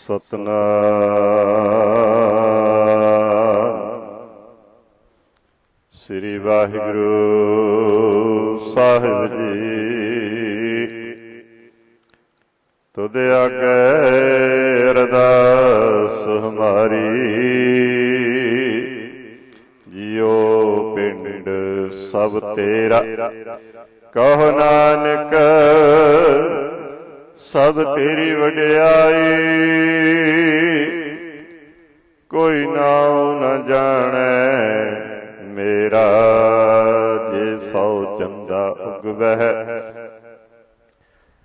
ਸਤਨਾਮ। ਸ੍ਰੀ ਵਾਹਿਗੁਰੂ ਸਾਹਿਬ ਜੀ। ਤੁਧ ਆਗੇ ਅਰਦਾਸ ਹਮਾਰੀ। ਜਿਉ ਪਿੰਡ ਸਭ ਤੇਰਾ। ਕਹੋ ਨਾਨਕ ਸਭ ਤੇਰੀ ਵਡਿਆਈ। ਕੋਈ ਨਾਉ ਨ ਜਾਣੈ। ਮੇਰਾ ਜੇ ਸੌ ਚੰਦਾ ਉਗਵਹਿ।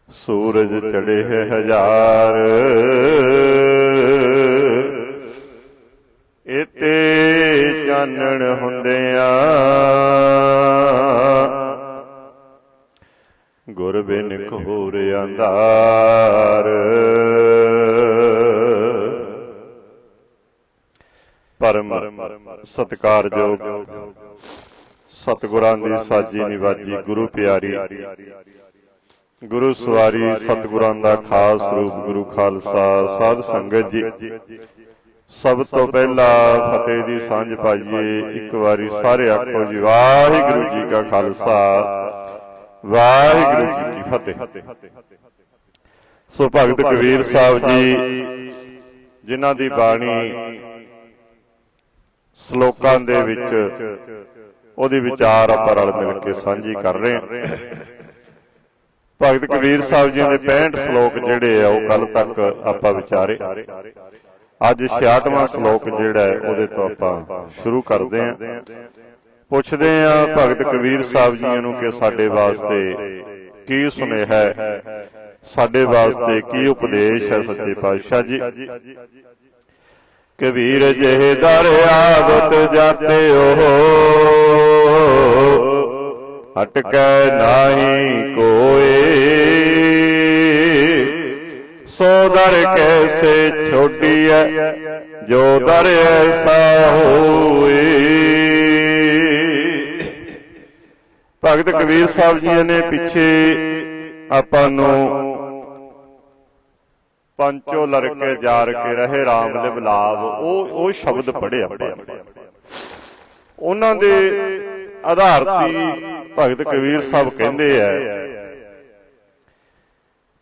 ਸੂਰਜ ਚੜੇ ਹਜ਼ਾਰ। ਇਤੇ ਚਾਨਣ ਹੁੰਦਿਆਂ ਗੁਰ ਬਿਨ ਘੋਰ ਅੰਧਾਰ। ਪਰਮ ਸਤਕਾਰਯੋਗ ਸਤਿਗੁਰਾਂ ਦੀ ਸਾਜੀ ਨਿਵਾਜੀ ਗੁਰੂ ਪਿਆਰੀ। ਗੁਰੂ ਸਵਾਰੀ ਸਤਿਗੁਰਾਂ ਦਾ ਖਾਸ ਰੂਪ ਗੁਰੂ ਖਾਲਸਾ ਸਾਧ ਸੰਗਤ ਜੀ। ਸਭ ਤੋਂ ਪਹਿਲਾਂ ਫਤਿਹ ਦੀ ਸਾਂਝ ਪਾਈਏ। ਇੱਕ ਵਾਰੀ ਸਾਰੇ ਆਖੋ ਜੀ, ਵਾਹਿਗੁਰੂ ਜੀ ਕਾ ਖਾਲਸਾ। ਵਾਹਿਗੁਰੂ ਜੀ ਕੀ ਫਤਿਹ। ਸੋ ਭਗਤ ਕਬੀਰ ਸਾਹਿਬ ਜੀ ਜਿਨ੍ਹਾਂ ਦੀ ਬਾਣੀ ਸ਼ਲੋਕਾਂ ਦੇ ਵਿੱਚ ਉਹਦੀ ਵਿਚਾਰ ਆਪਾਂ ਰਲ ਮਿਲ ਕੇ ਸਾਂਝੀ ਕਰ ਰਹੇ ਹਾਂ। ਭਗਤ ਕਬੀਰ ਸਾਹਿਬ ਜੀ ਦੇ 65 ਸ਼ਲੋਕ ਜਿਹੜੇ ਆ ਉਹ ਕੱਲ ਤੱਕ ਆਪਾਂ ਵਿਚਾਰੇ। ਅੱਜ 66ਵਾਂ ਸ਼ਲੋਕ ਜਿਹੜਾ ਹੈ ਉਹਦੇ ਤੋਂ ਆਪਾਂ ਸ਼ੁਰੂ ਕਰਦੇ ਹਾਂ। ਪੁੱਛਦੇ ਆ ਭਗਤ ਕਬੀਰ ਸਾਹਿਬ ਜੀ ਨੂੰ ਕਿ ਸਾਡੇ ਵਾਸਤੇ ਕੀ ਸੁਨੇਹਾ ਹੈ? ਸਾਡੇ ਵਾਸਤੇ ਕੀ ਉਪਦੇਸ਼ ਹੈ ਸੱਚੇ ਪਾਤਸ਼ਾਹ ਜੀ? ਕਬੀਰ ਜਿਹੇ ਦਰ ਆਵਤ ਜਾਤੇ ਹੋ। ਹਟਕੈ ਨਾਹੀ ਕੋਏ। ਸੋ ਦਰ ਕੈਸੇ ਛੋਡੀਐ ਜੋ ਦਰ ਐਸਾ ਹੋਏ। ਭਗਤ ਕਬੀਰ ਸਾਹਿਬ ਜੀ ਨੇ ਪਿੱਛੇ ਆਪਾਂ ਨੂੰ ਪੰਚੋ ਲੜਕੇ ਜਾਰ ਕੇ ਰਹੇ RAM ਲਿਵ ਲਾਭ ਉਹ ਉਹ ਸ਼ਬਦ ਪੜ੍ਹੇ ਆਪਾਂ। ਉਹਨਾਂ ਦੇ ਆਧਾਰ ਤੇ ਭਗਤ ਕਬੀਰ ਸਾਹਿਬ ਕਹਿੰਦੇ ਆ।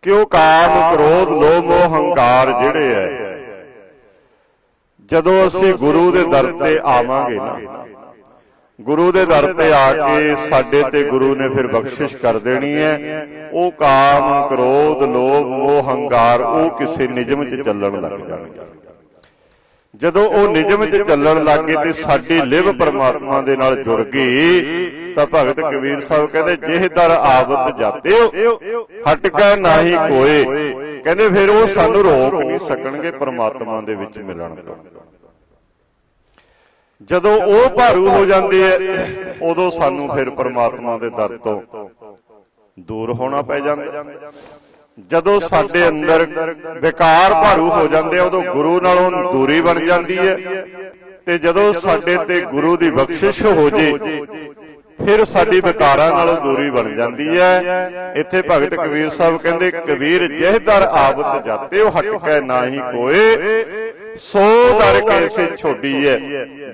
ਕਿ ਉਹ ਕਾਮ ਕ੍ਰੋਧ ਲੋਭ ਮੋਹ ਹੰਕਾਰ ਜਿਹੜੇ ਐ ਜਦੋਂ ਅਸੀਂ ਗੁਰੂ ਦੇ ਦਰ ਤੇ ਆਵਾਂਗੇ ਨਾ। ਗੁਰੂ ਦੇ ਦਰ ਤੇ ਆ ਕੇ ਸਾਡੇ ਤੇ ਗੁਰੂ ਨੇ ਫਿਰ ਬਖਸ਼ਿਸ਼ ਕਰ ਦੇਣੀ ਹੈ। ਉਹ ਕਾਮ ਕ੍ਰੋਧ ਲੋਭ ਮੋਹ ਹੰਕਾਰ ਉਹ ਕਿਸੇ ਨਿਯਮ 'ਚ ਚੱਲਣ ਲੱਗ ਜਾਣਗੇ ਜਦੋਂ ਉਹ ਨਿਯਮ 'ਚ ਚੱਲਣ ਲੱਗੇ ਤੇ ਸਾਡੀ ਲਿਵ ਪਰਮਾਤਮਾ ਦੇ ਨਾਲ ਜੁੜ ਗਈ। ਤਾਂ ਭਗਤ ਕਬੀਰ ਸਾਹਿਬ ਕਹਿੰਦੇ ਜਿਹ ਦਰ ਆਵਤ ਜਾਤੇ ਹੋ ਹਟਕਾ ਨਾਹੀ ਕੋਏ। ਕਹਿੰਦੇ ਫਿਰ ਉਹ ਸਾਨੂੰ ਰੋਕ ਨਹੀਂ ਸਕਣਗੇ ਪਰਮਾਤਮਾ ਦੇ ਵਿੱਚ ਮਿਲਣ ਤੋਂ। ਜਦੋਂ ਉਹ ਭਾਰੂ ਹੋ ਜਾਂਦੇ ਐ ਉਦੋਂ ਸਾਨੂੰ ਫਿਰ ਪਰਮਾਤਮਾ ਦੇ ਦਰ ਤੋਂ ਦੂਰ ਹੋਣਾ ਪੈ ਜਾਂਦਾ। ਜਦੋਂ। ਸਾਡੇ ਅੰਦਰ ਵਿਕਾਰ ਭਾਰੂ ਹੋ ਜਾਂਦੇ ਆ ਉਦੋਂ ਗੁਰੂ ਨਾਲੋਂ ਦੂਰੀ ਬਣ ਜਾਂਦੀ ਹੈ। ਤੇ ਜਦੋਂ ਸਾਡੇ ਤੇ ਗੁਰੂ ਦੀ ਬਖਸ਼ਿਸ਼ ਹੋ ਜੇ ਫਿਰ ਸਾਡੀ ਵਿਕਾਰਾਂ ਨਾਲੋਂ ਦੂਰੀ ਬਣ ਜਾਂਦੀ ਹੈ। ਇੱਥੇ ਭਗਤ ਕਬੀਰ ਸਾਹਿਬ ਕਹਿੰਦੇ ਕਬੀਰ ਜਿਹ ਦਰ ਆਵਤ ਜਾਤੇ ਉਹ ਹਟਕੈ ਨਾਹੀ ਕੋਏ। ਸੋ ਦਰ ਕੈਸੇ ਛੋਡੀ ਹੈ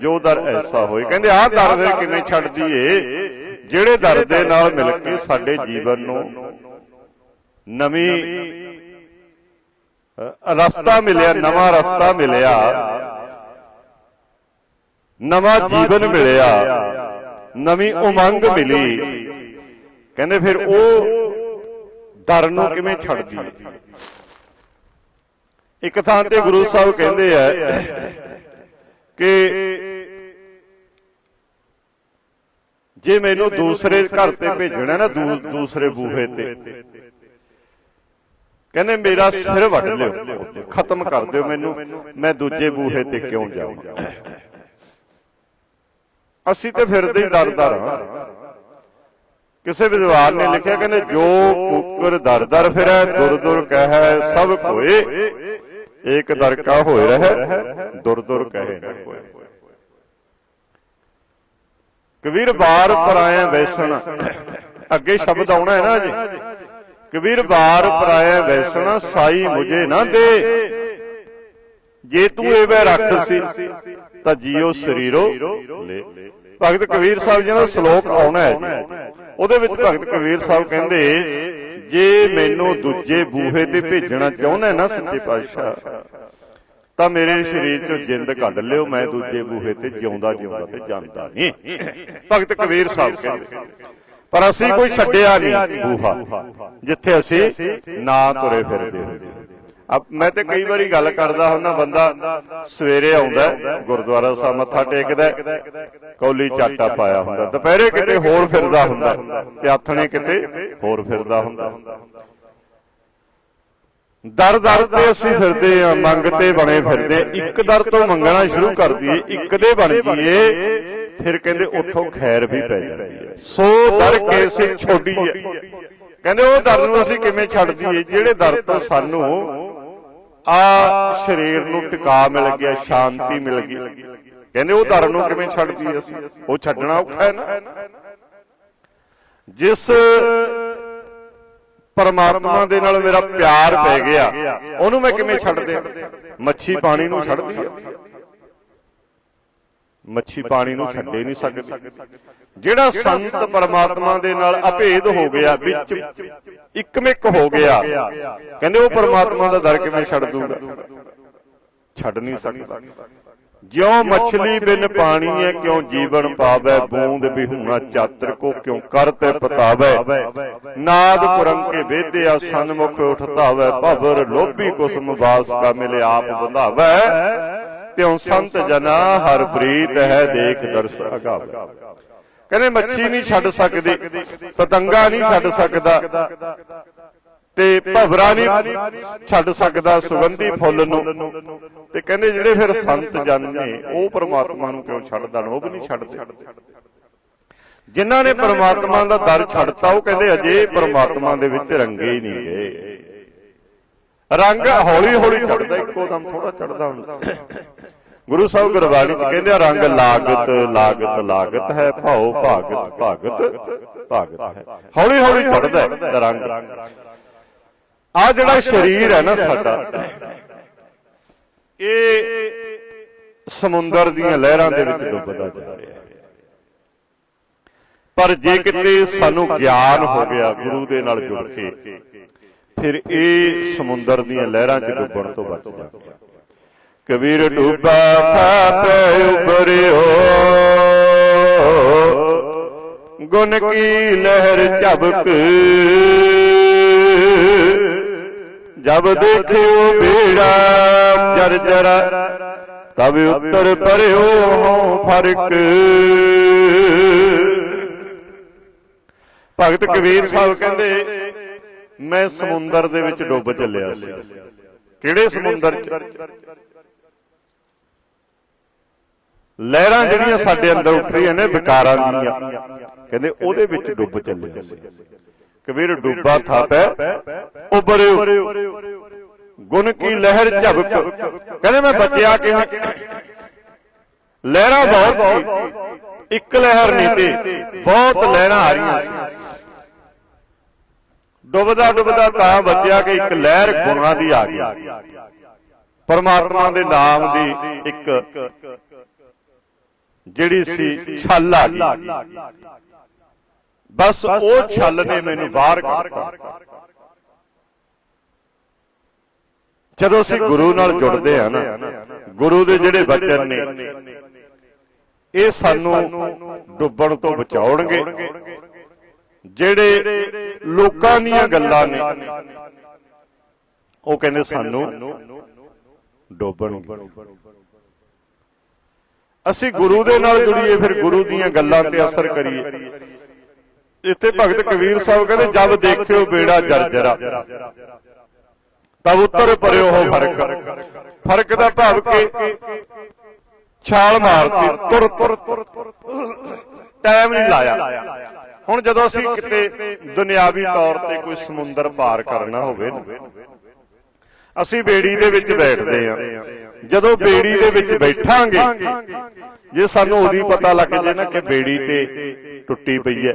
ਜੋ ਦਰ ਐਸਾ ਹੋਏ। ਕਹਿੰਦੇ, ਆਹ ਦਰ ਫਿਰ ਕਿਵੇਂ ਛੱਡਦੀ ਦਈਏ ਜਿਹੜੇ ਦਰ ਦੇ ਨਾਲ ਮਿਲ ਕੇ ਸਾਡੇ ਜੀਵਨ ਨੂੰ ਨਵੀਂ ਰਸਤਾ ਮਿਲਿਆ, ਨਵਾਂ ਰਸਤਾ ਮਿਲਿਆ, ਨਵਾਂ ਜੀਵਨ ਮਿਲਿਆ, ਨਵੀਂ ਉਮੰਗ ਮਿਲੀ। ਕਹਿੰਦੇ ਫਿਰ ਉਹ ਦਰ ਨੂੰ ਕਿਵੇਂ ਛੱਡਦੀ ਦਈਏ ਇੱਕ ਥਾਂ ਤੇ ਗੁਰੂ ਸਾਹਿਬ ਕਹਿੰਦੇ ਆ ਕਿ ਜੇ ਮੈਨੂੰ ਦੂਸਰੇ ਘਰ ਤੇ ਭੇਜਣਾ ਨਾ ਦੂਸਰੇ ਬੂਹੇ ਤੇ। ਕਹਿੰਦੇ ਮੇਰਾ ਸਿਰ ਵੱਢ ਲਿਓ, ਖਤਮ ਕਰ ਦਿਓ ਮੈਨੂੰ, ਮੈਂ ਦੂਜੇ ਬੂਹੇ ਤੇ ਕਿਉਂ ਜਾਵਾਂ? ਅਸੀਂ ਤੇ ਫਿਰਦੇ ਹੀ ਦਰ ਦਰ ਹਾਂ ਕਿਸੇ ਵਿਦਵਾਨ ਨੇ ਲਿਖਿਆ, ਕਹਿੰਦੇ ਜੋ ਕੁੱਕਰ ਦਰ ਦਰ ਫਿਰੈ ਦੁਰ ਦੁਰ ਕਹੈ ਸਭ ਕੋਏ। ਏਕ ਦਰ ਕਾ ਹੋਏ ਰਹਿ ਦੁਰ ਦੁਰ ਕਹੇ ਨਾ ਕੋਏ ਕਬੀਰ ਬਾਰ ਪਰਾਇਆ ਵੈਸਣ। ਅੱਗੇ ਸ਼ਬਦ ਆਉਣਾ ਹੈ ਨਾ ਜੀ। ਕਬੀਰ ਬਾਰ ਪਰਾਇਆ ਵੈਸਣ ਸਾਈ ਮੁਝੇ ਨਾ ਦੇ। ਜੇ ਤੂੰ ਐਵੇਂ ਰੱਖ ਸੀ ਤਾਂ ਜੀਓ ਸਰੀਰੋ ਲੈ। ਭਗਤ ਕਬੀਰ ਸਾਹਿਬ ਜੀ ਦਾ ਸ਼ਲੋਕ ਆਉਣਾ ਹੈ ਜੀ। ਉਹਦੇ ਵਿੱਚ ਭਗਤ ਕਬੀਰ ਸਾਹਿਬ ਕਹਿੰਦੇ ਜੇ ਮੈਨੂੰ ਦੂਜੇ ਬੂਹੇ ਤੇ ਭੇਜਣਾ ਚਾਹੁੰਦਾ ਨਾ ਸੱਚੇ ਪਾਤਸ਼ਾਹ, ਤਾਂ ਮੇਰੇ ਸਰੀਰ ਚੋਂ ਜਿੰਦ ਕੱਢ ਲਿਓ, ਮੈਂ ਦੂਜੇ ਬੂਹੇ ਤੇ ਜਿਉਂਦਾ ਜਿਉਂਦਾ ਤੇ ਜਾਂਦਾ ਨਹੀਂ। ਭਗਤ ਕਬੀਰ ਸਾਹਿਬ ਕਹਿੰਦੇ, ਪਰ ਅਸੀਂ ਕੋਈ ਛੱਡਿਆ ਨਹੀਂ ਬੂਹਾ, ਜਿੱਥੇ ਅਸੀਂ ਨਾ ਤੁਰੇ ਫਿਰਦੇ ਮੈਂ ਤੇ ਕਈ ਵਾਰੀ ਗੱਲ ਕਰਦਾ ਹੁੰਦਾ, ਬੰਦਾ ਸਵੇਰੇ ਆਉਂਦਾ, ਗੁਰਦੁਆਰਾ ਸਾਹਿਬ ਮੱਥਾ ਟੇਕਦਾ ਕੌਲੀ ਚਾਟਾ ਪਾਇਆ ਹੁੰਦਾ। ਦੁਪਹਿਰੇ ਕਿਤੇ ਹੋਰ ਫਿਰਦਾ ਹੁੰਦਾ। ਤੇ ਆਥਣੇ ਕਿਤੇ ਹੋਰ ਫਿਰਦਾ ਹੁੰਦਾ। ਦਰ ਦਰ ਤੇ ਅਸੀਂ ਫਿਰਦੇ ਆ ਮੰਗ ਤੇ ਬਣੇ ਫਿਰਦੇ। ਇੱਕ ਦਰ ਤੋਂ ਮੰਗਣਾ ਸ਼ੁਰੂ ਕਰ ਦਈਏ ਇੱਕ ਦੇ ਬਣ ਜੀਏ ਫਿਰ ਕਹਿੰਦੇ ਉੱਥੋਂ ਖੈਰ ਵੀ ਪੈ ਜਾਂਦੀ ਹੈ। ਸੋ ਦਰ ਕੇ ਸੇ ਛੋਡੀਏ ਕਹਿੰਦੇ ਉਹ ਦਰ ਨੂੰ ਅਸੀਂ ਕਿਵੇਂ ਛੱਡ ਦਈਏ? ਜਿਹੜੇ ਦਰ ਤੋਂ ਸਾਨੂੰ ਆ ਸਰੀਰ ਨੂੰ ਟਿਕਾ ਮਿਲ ਗਿਆ ਸ਼ਾਂਤੀ ਮਿਲ ਗਈ। ਕਹਿੰਦੇ ਉਹ ਧਰਮ ਨੂੰ ਕਿਵੇਂ ਛੱਡਦੀ ਦਈਏ ਅਸੀਂ? ਉਹ ਛੱਡਣਾ ਔਖਾ ਹੈ ਨਾ? ਜਿਸ ਪਰਮਾਤਮਾ ਦੇ ਨਾਲ ਮੇਰਾ ਪਿਆਰ ਪੈ ਗਿਆ, ਉਹਨੂੰ ਮੈਂ ਕਿਵੇਂ ਛੱਡ ਦਿਆਂ ਮੱਛੀ ਪਾਣੀ ਨੂੰ ਛੱਡਦੀ ਹੈ ਮੱਛੀ ਪਾਣੀ ਨੂੰ ਛੱਡੇ ਨਹੀਂ ਸਕਦੀ। ਜਿਹੜਾ ਸੰਤ ਪਰਮਾਤਮਾ ਦੇ ਨਾਲ ਅਭੇਦ ਹੋ ਗਿਆ, ਵਿੱਚ ਇੱਕਮਿਕ ਹੋ ਗਿਆ, ਕਹਿੰਦੇ ਉਹ ਪਰਮਾਤਮਾ ਦਾ ਦਰ ਕਿਵੇਂ ਛੱਡ ਦੂਗਾ? ਛੱਡ ਨਹੀਂ ਸਕਦਾ। ਜਿਉ ਮਛਲੀ ਬਿਨ ਪਾਣੀ ਹੈ ਕਿਉ ਜੀਵਨ ਪਾਵੇ ਬੂੰਦ ਬਿਹੂਣਾ ਚਾਤਰ ਕੋ ਕਿਉ ਕਰਤੇ ਪਤਾਵੇ? ਨਾਦ ਪੁਰੰਗ ਕੇ ਵੇਦਿਆ ਸਨਮੁਖ ਉਠਤਾਵੇ ਭਵਰ ਲੋਭੀ ਕੁਸਮ ਬਾਸ ਕਾ ਮਿਲੇ ਆਪ ਬੰਧਾਵੇ। ਤਿਉ ਸੰਤ ਜਨਾ ਹਰ ਪ੍ਰੀਤ ਹੈ ਦੇਖ ਦਰਸ ਅਗਾਵੇ। ਕਹਿੰਦੇ ਮੱਛੀ ਨਹੀਂ ਛੱਡ ਸਕਦੀ ਪਤੰਗਾ ਨਹੀਂ ਛੱਡ ਸਕਦਾ। ਤੇ ਭਵਰਾ ਨਹੀਂ ਛੱਡ ਸਕਦਾ ਸੁਗੰਧੀ ਫੁੱਲ ਨੂੰ। ਤੇ ਕਹਿੰਦੇ ਜਿਹੜੇ ਫਿਰ ਸੰਤ ਜਨ ਨੇ ਉਹ ਪ੍ਰਮਾਤਮਾ ਨੂੰ ਕਿਉਂ ਛੱਡਦਾ? ਉਹ ਵੀ ਨਹੀਂ ਛੱਡਦੇ। ਜਿਨ੍ਹਾਂ ਨੇ ਪ੍ਰਮਾਤਮਾ ਦਾ ਦਰ ਛੱਡਤਾ ਉਹ ਕਹਿੰਦੇ ਅਜੇ ਪ੍ਰਮਾਤਮਾ ਦੇ ਵਿੱਚ ਰੰਗੇ ਹੀ ਨਹੀਂ ਗਏ। ਰੰਗ ਹੌਲੀ ਹੌਲੀ ਚੜਦਾ ਇੱਕੋ ਦਮ ਥੋੜਾ ਚੜਦਾ ਹੁੰਦਾ। ਗੁਰੂ ਸਾਹਿਬ ਗੁਰਬਾਣੀ ਚ ਕਹਿੰਦੇ ਆ, ਰੰਗ ਲਾਗਤ ਲਾਗਤ ਲਾਗਤ ਹੈ ਭਾਉ ਭਾਗਤ ਭਾਗਤ ਭਾਗਤ ਹੈ। ਹੌਲੀ ਹੌਲੀ ਚੜਦਾ ਹੈ। ਰੰਗ। ਆ ਜਿਹੜਾ ਸਰੀਰ ਹੈ ਨਾ ਸਾਡਾ, ਇਹ ਸਮੁੰਦਰ ਦੀਆਂ ਲਹਿਰਾਂ ਦੇ ਵਿੱਚ ਡੁੱਬਦਾ ਜਾ ਰਿਹਾ ਹੈ। ਪਰ ਜੇ ਕਿਤੇ ਸਾਨੂੰ ਗਿਆਨ ਹੋ ਗਿਆ ਗੁਰੂ ਦੇ ਨਾਲ ਜੁੜ ਕੇ, ਫਿਰ ਇਹ ਸਮੁੰਦਰ ਦੀਆਂ ਲਹਿਰਾਂ 'ਚ ਡੁੱਬਣ ਤੋਂ ਬਚ ਜਾਂਦਾ ਕਬੀਰ ਡੁੱਬਾ ਥਾਪੇ ਉਬਰਿਓ ਗੁਣ ਕੀ ਲਹਿਰ ਝਬਕ ਜਬ ਦੇਖਿਓ ਬੇੜਾ ਜਰ ਜਰਾ ਤਬ ਉੱਤਰ ਪਰਿਓ ਫ਼ਰਕ। ਭਗਤ ਕਬੀਰ ਸਾਹਿਬ ਕਹਿੰਦੇ ਮੈਂ ਸਮੁੰਦਰ ਦੇ ਵਿੱਚ ਡੁੱਬ ਚੱਲਿਆ ਸੀ। ਕਿਹੜੇ ਸਮੁੰਦਰ ਚ? ਲਹਿਰਾਂ ਜਿਹੜੀਆਂ ਸਾਡੇ ਅੰਦਰ ਉੱਠ ਰਹੀਆਂ ਨੇ ਵਿਕਾਰਾਂ ਦੀਆਂ ਕਹਿੰਦੇ ਉਹਦੇ ਵਿੱਚ ਡੁੱਬ ਚੱਲਿਆ ਸੀ। ਕਬੀਰ ਡੁੱਬਾ ਥਾਪੈ ਉਬਰਿਓ ਗੁਣ ਕੀ ਲਹਿਰ ਝਬਕ ਕਹਿੰਦੇ ਮੈਂ ਬਚਿਆ ਕਿਵੇਂ? ਲਹਿਰਾਂ ਬਹੁਤ ਸੀ। ਇੱਕ ਲਹਿਰ ਨਹੀਂ ਤੇ ਬਹੁਤ ਲਹਿਰਾਂ ਆ ਰਹੀਆਂ ਸੀ। ਡੁੱਬਦਾ ਡੁੱਬਦਾ ਤਾਂ ਬਚਿਆ ਕਿ ਇੱਕ ਲਹਿਰ ਗੁਣਾਂ ਦੀ ਆ ਗਈ। ਪਰਮਾਤਮਾ ਦੇ ਨਾਮ ਦੀ ਇੱਕ ਜਿਹੜੀ ਸੀ ਛੱਲ ਆ ਗਈ। ਬਸ ਉਹ ਛੱਲ ਨੇ ਮੈਨੂੰ ਬਾਹਰ ਕੱਢਤਾ। ਜਦੋਂ ਅਸੀਂ ਗੁਰੂ ਨਾਲ ਜੁੜਦੇ ਆ ਨਾ ਗੁਰੂ ਦੇ ਜਿਹੜੇ ਬਚਨ ਨੇ ਇਹ ਸਾਨੂੰ ਡੁੱਬਣ ਤੋਂ ਬਚਾਉਣਗੇ। ਜਿਹੜੇ ਲੋਕਾਂ ਦੀਆਂ ਗੱਲਾਂ ਨੇ ਉਹ ਕਹਿੰਦੇ ਸਾਨੂੰ ਡੋਬਣਗੇ। ਅਸੀਂ ਗੁਰੂ ਦੇ ਨਾਲ ਜੁੜੀਏ ਫਿਰ ਗੁਰੂ ਦੀਆਂ ਗੱਲਾਂ ਤੇ ਅਸਰ ਕਰੀਏ। ਇੱਥੇ ਭਗਤ ਕਬੀਰ ਸਾਹਿਬ ਕਹਿੰਦੇ ਜਦ ਦੇਖਿਓ ਬੇੜਾ ਜਰਜਰਾ। ਤਬ ਉੱਤਰ ਪਰਿਓ ਹੋ ਫ਼ਰਕ। ਫ਼ਰਕ ਦਾ ਭਾਵ ਕਿ ਛਾਲ ਮਾਰਤੀ ਤੁਰ ਤੁਰ। ਟਾਈਮ ਨਹੀਂ ਲਾਇਆ। ਹੁਣ ਜਦੋਂ ਅਸੀਂ ਕਿਤੇ ਦੁਨਿਆਵੀ ਤੌਰ ਤੇ ਕੋਈ ਸਮੁੰਦਰ ਪਾਰ ਕਰਨਾ ਹੋਵੇ ਨਾ ਅਸੀਂ ਬੇੜੀ ਦੇ ਵਿੱਚ ਬੈਠਦੇ ਆ ਜਦੋਂ ਬੇੜੀ ਦੇ ਵਿੱਚ ਬੈਠਾਂਗੇ, ਜੇ ਸਾਨੂੰ ਉਹਦੀ ਪਤਾ ਲੱਗ ਜੇ ਨਾ ਕਿ ਬੇੜੀ ਤੇ ਟੁੱਟੀ ਪਈ ਹੈ।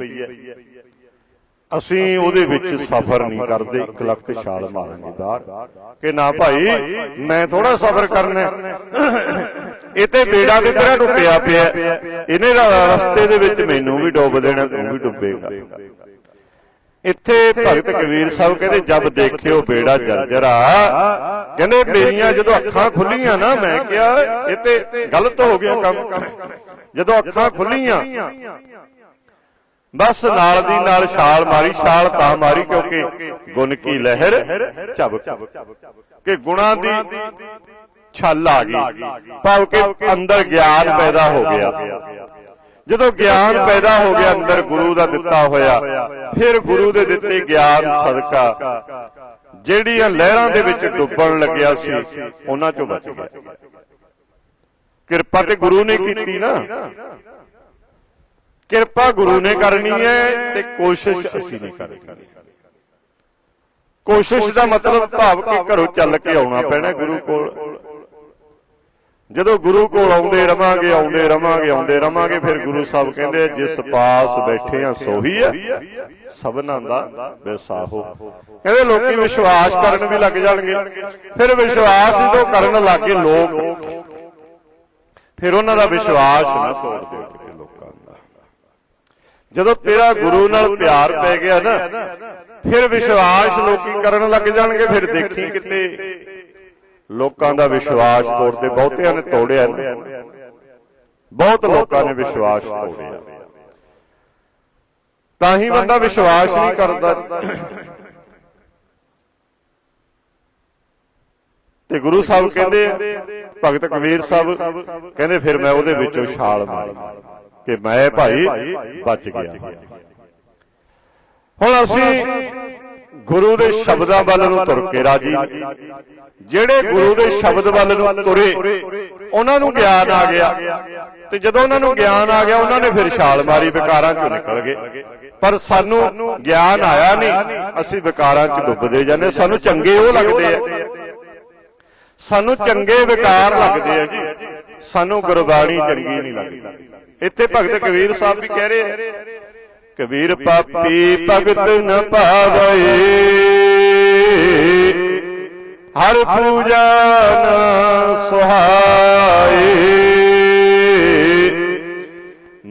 ਅਸੀਂ ਉਹਦੇ ਵਿੱਚ ਸਫ਼ਰ ਨਹੀਂ ਕਰਦੇ, ਇੱਕ ਲੱਖ ਤੇ ਛਾਲ ਮਾਰਾਂਗੇ ਬਾਹਰ ਕਿ ਨਾ ਭਾਈ, ਮੈਂ ਥੋੜਾ ਸਫ਼ਰ ਕਰਨਾ ਇਹ ਤੇ ਬੇੜਾ ਦੇ ਤਰ੍ਹਾਂ ਡੁੱਬਿਆ ਪਿਆ ਇਹਨੇ ਰਸਤੇ ਦੇ ਵਿੱਚ ਮੈਨੂੰ ਵੀ ਡੁੱਬ ਦੇਣਾ, ਤੂੰ ਵੀ ਡੁੱਬੇਗਾ। ਇੱਥੇ ਭਗਤ ਕਬੀਰ ਸਾਹਿਬ ਕਹਿੰਦੇ ਜਦ ਦੇਖਿਓ ਬੇੜਾ ਜਰਜਰਾ। ਕਹਿੰਦੇ ਮੇਰੀਆਂ ਜਦੋਂ ਅੱਖਾਂ ਖੁੱਲੀਆਂ ਨਾ ਮੈਂ ਕਿਹਾ ਇਹ ਤੇ ਗਲਤ ਹੋ ਗਿਆ ਕੰਮ। ਜਦੋਂ ਅੱਖਾਂ ਖੁੱਲੀਆਂ ਬਸ ਨਾਲ ਦੀ ਨਾਲ ਛਾਲ ਮਾਰੀ ਛਾਲ ਤਾਂ ਮਾਰੀ ਕਿਉਂਕਿ ਗੁਣ ਕੀ ਲਹਿਰ ਝਬਕ ਕਿ ਗੁਣਾਂ ਦੀ ਛਲ ਆ ਗਈ। ਭਾਵ ਕਿ ਅੰਦਰ ਗਿਆਨ ਪੈਦਾ ਹੋ ਗਿਆ। ਜਦੋਂ ਗਿਆਨ ਪੈਦਾ ਹੋ ਗਿਆ ਅੰਦਰ ਗੁਰੂ ਦਾ ਦਿੱਤਾ ਹੋਇਆ ਫਿਰ ਗੁਰੂ ਦੇ ਦਿੱਤੇ ਗਿਆਨ ਸਦਕਾ। ਜਿਹੜੀਆਂ ਲਹਿਰਾਂ ਦੇ ਵਿੱਚ ਡੁੱਬਣ ਲੱਗਿਆ ਸੀ ਉਹਨਾਂ ਚੋਂ ਬਚ ਗਿਆ। ਕਿਰਪਾ ਤੇ ਗੁਰੂ ਨੇ ਕੀਤੀ ਨਾ ਕਿਰਪਾ ਗੁਰੂ ਨੇ ਕਰਨੀ ਹੈ ਤੇ ਕੋਸ਼ਿਸ਼ ਅਸੀਂ ਨਹੀਂ ਕਰਨੀ। ਕੋਸ਼ਿਸ਼ ਦਾ ਮਤਲਬ ਭਾਵ ਕਿ ਘਰੋਂ ਚੱਲ ਕੇ ਆਉਣਾ ਪੈਣਾ ਗੁਰੂ ਕੋਲ। ਜਦੋਂ ਗੁਰੂ ਕੋਲ ਆਉਂਦੇ ਰਵਾਂਗੇ ਆਉਂਦੇ ਰਵਾਂਗੇ ਆਉਂਦੇ ਰਵਾਂਗੇ, ਫਿਰ ਗੁਰੂ ਸਾਹਿਬ ਕਹਿੰਦੇ ਜਿਸ ਪਾਸ ਬੈਠੇ ਆ ਸੋਹੀ ਹੈ ਸਭਨਾਂ ਦਾ ਵਿਸਾਹੋ ਕਹਿੰਦੇ ਲੋਕੀ ਵਿਸ਼ਵਾਸ ਕਰਨ ਵੀ ਲੱਗ ਜਾਣਗੇ। ਫਿਰ ਵਿਸ਼ਵਾਸ ਜਦੋਂ ਕਰਨ ਲੱਗੇ ਲੋਕ, ਫਿਰ ਉਹਨਾਂ ਦਾ ਵਿਸ਼ਵਾਸ ਨਾ ਤੋੜ ਦਿਓ ਕਿਤੇ ਲੋਕਾਂ ਦਾ। ਜਦੋਂ ਤੇਰਾ ਗੁਰੂ ਨਾਲ ਪਿਆਰ ਪੈ ਗਿਆ ਨਾ, ਫਿਰ ਵਿਸ਼ਵਾਸ ਲੋਕੀ ਕਰਨ ਲੱਗ ਜਾਣਗੇ, ਫਿਰ ਦੇਖੀ ਕਿਤੇ ਲੋਕਾਂ ਦਾ ਵਿਸ਼ਵਾਸ ਤੋੜਦੇ, ਬਹੁਤਿਆਂ ਨੇ ਤੋੜਿਆ ਬਹੁਤ ਲੋਕਾਂ ਨੇ ਵਿਸ਼ਵਾਸ ਤੋੜਿਆ। ਤਾਂ ਹੀ ਬੰਦਾ ਵਿਸ਼ਵਾਸ ਨਹੀਂ ਕਰਦਾ। ਤੇ ਗੁਰੂ ਸਾਹਿਬ ਕਹਿੰਦੇ, ਭਗਤ ਕਬੀਰ ਸਾਹਿਬ ਕਹਿੰਦੇ, ਫਿਰ ਮੈਂ ਉਹਦੇ ਵਿੱਚੋਂ ਛਾਲ ਮਾਰੀ ਕਿ ਮੈਂ ਭਾਈ ਬਚ ਗਿਆ। ਹੁਣ ਅਸੀਂ ਗੁਰੂ ਦੇ ਸ਼ਬਦਾਂ ਵੱਲ ਨੂੰ ਤੁਰ ਕੇ ਰਾਜੀ। ਜਿਹੜੇ ਗੁਰੂ ਦੇ ਸ਼ਬਦ ਵੱਲ ਨੂੰ ਤੁਰੇ, ਉਹਨਾਂ ਨੂੰ ਗਿਆਨ ਆ ਗਿਆ। ਤੇ ਜਦੋਂ ਉਹਨਾਂ ਨੂੰ ਗਿਆਨ ਆ ਗਿਆ, ਉਹਨਾਂ ਨੇ ਫਿਰ ਛਾਲ ਮਾਰੀ, ਵਿਕਾਰਾਂ ਚੋਂ ਨਿਕਲ ਗਏ। ਪਰ ਸਾਨੂੰ ਗਿਆਨ ਆਇਆ ਨਹੀਂ, ਅਸੀਂ ਵਿਕਾਰਾਂ 'ਚ ਡੁੱਬਦੇ ਜਾਂਦੇ। ਸਾਨੂੰ ਚੰਗੇ ਉਹ ਲੱਗਦੇ ਆ। ਸਾਨੂੰ ਚੰਗੇ ਵਿਕਾਰ ਲੱਗਦੇ ਆ ਜੀ। ਸਾਨੂੰ ਗੁਰਬਾਣੀ ਚੰਗੀ ਨਹੀਂ ਲੱਗਦੀ। ਇੱਥੇ ਭਗਤ ਕਬੀਰ ਸਾਹਿਬ ਵੀ ਕਹਿ ਰਹੇ ਆ ਕਬੀਰ ਪਾਪੀ ਭਗਤ ਨ ਭਾਵੇ ਹਰ ਪੂਜਾ ਨ ਸੁਹਾਏ।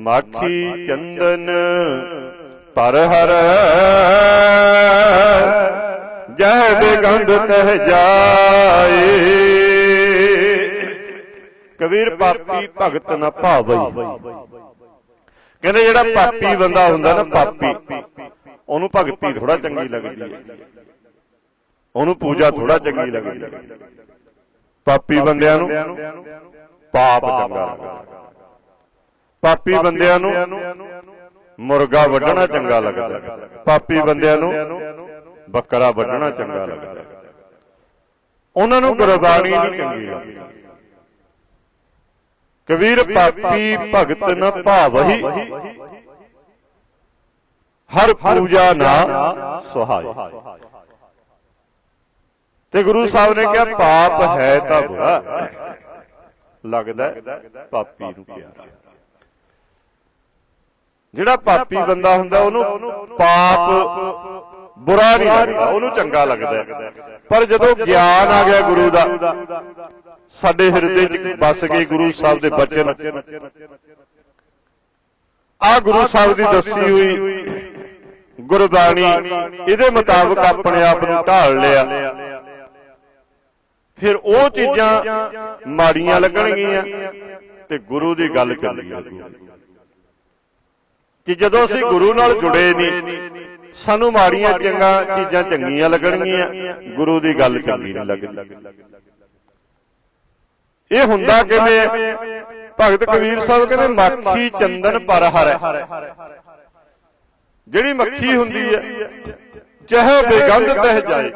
ਮਾਖੀ ਚੰਦਨ ਪਰ ਹਰ ਜਹ ਬੇਗੰਧ ਤਹ ਜਾਏ। ਕਬੀਰ ਪਾਪੀ ਭਗਤ ਨ ਭਾਵਈ ਕਹਿੰਦੇ ਜਿਹੜਾ ਪਾਪੀ ਬੰਦਾ ਹੁੰਦਾ ਨਾ ਪਾਪੀ, ਉਹਨੂੰ ਭਗਤੀ ਥੋੜਾ ਚੰਗੀ ਲੱਗਦੀ ਹੈ। ਉਹਨੂੰ ਪੂਜਾ ਥੋੜਾ ਚੰਗੀ ਲੱਗਦੀ ਹੈ। ਪਾਪੀ ਬੰਦਿਆਂ ਨੂੰ ਪਾਪ ਚੰਗਾ ਲੱਗਦਾ। ਪਾਪੀ ਬੰਦਿਆਂ ਨੂੰ ਮੁਰਗਾ ਵੱਢਣਾ ਚੰਗਾ ਲੱਗਦਾ। ਪਾਪੀ ਬੰਦਿਆਂ ਨੂੰ ਬੱਕਰਾ ਵੱਢਣਾ ਚੰਗਾ ਲੱਗਦਾ। ਉਹਨਾਂ ਨੂੰ ਗੁਰਬਾਣੀ ਨਹੀਂ ਚੰਗੀ ਲੱਗਦੀ। ਕਬੀਰ ਪਾਪੀ ਭਗਤ ਨ ਭਾਵਹੀ। ਹਰ ਪੂਜਾ ਨਾ ਸੁਹਾਈ। ਤੇ ਗੁਰੂ ਸਾਹਿਬ ਨੇ ਕਿਹਾ ਪਾਪ ਹੈ ਤਾਂ ਬੁਰਾ। ਲੱਗਦਾ ਪਾਪੀ ਨੂੰ ਪਿਆਰਾ ਜਿਹੜਾ ਪਾਪੀ ਬੰਦਾ ਹੁੰਦਾ ਉਹਨੂੰ ਪਾਪ ਬੁਰਾ ਨਹੀਂ ਲੱਗਦਾ ਉਹਨੂੰ ਚੰਗਾ ਲੱਗਦਾ। ਪਰ ਜਦੋਂ ਗਿਆਨ ਆ ਗਿਆ ਗੁਰੂ ਦਾ ਸਾਡੇ ਹਿਰਦੇ 'ਚ ਵਸ ਗਏ ਗੁਰੂ ਸਾਹਿਬ ਦੇ ਬਚਨ। ਆ ਗੁਰੂ ਸਾਹਿਬ ਦੀ ਦੱਸੀ ਹੋਈ ਗੁਰਬਾਣੀ ਇਹਦੇ ਮੁਤਾਬਕ ਆਪਣੇ ਆਪ ਨੂੰ ਢਾਲ ਲਿਆ। ਫਿਰ ਉਹ ਚੀਜ਼ਾਂ ਮਾੜੀਆਂ ਲੱਗਣਗੀਆਂ ਤੇ ਗੁਰੂ ਦੀ ਗੱਲ ਚੱਲੀ ਕਿ ਜਦੋਂ ਅਸੀਂ ਗੁਰੂ ਨਾਲ ਜੁੜੇ ਨਹੀਂ ਸਾਨੂੰ ਮਾੜੀਆਂ ਚੰਗਾ ਚੀਜ਼ਾਂ ਚੰਗੀਆਂ ਲੱਗਣਗੀਆਂ। ਗੁਰੂ ਦੀ ਗੱਲ ਚੰਗੀ ਨਹੀਂ ਲੱਗਦੀ। ਇਹ ਹੁੰਦਾ ਕਿਵੇਂ? ਭਗਤ ਕਬੀਰ ਸਾਹਿਬ ਕਹਿੰਦੇ ਮੱਖੀ ਚੰਦਨ ਪਰ ਹਰ ਜਿਹੜੀ ਮੱਖੀ ਹੁੰਦੀ ਹੈ ਚਾਹੇ ਬੇਗੰਧ ਤਹਿ ਜਾਏ।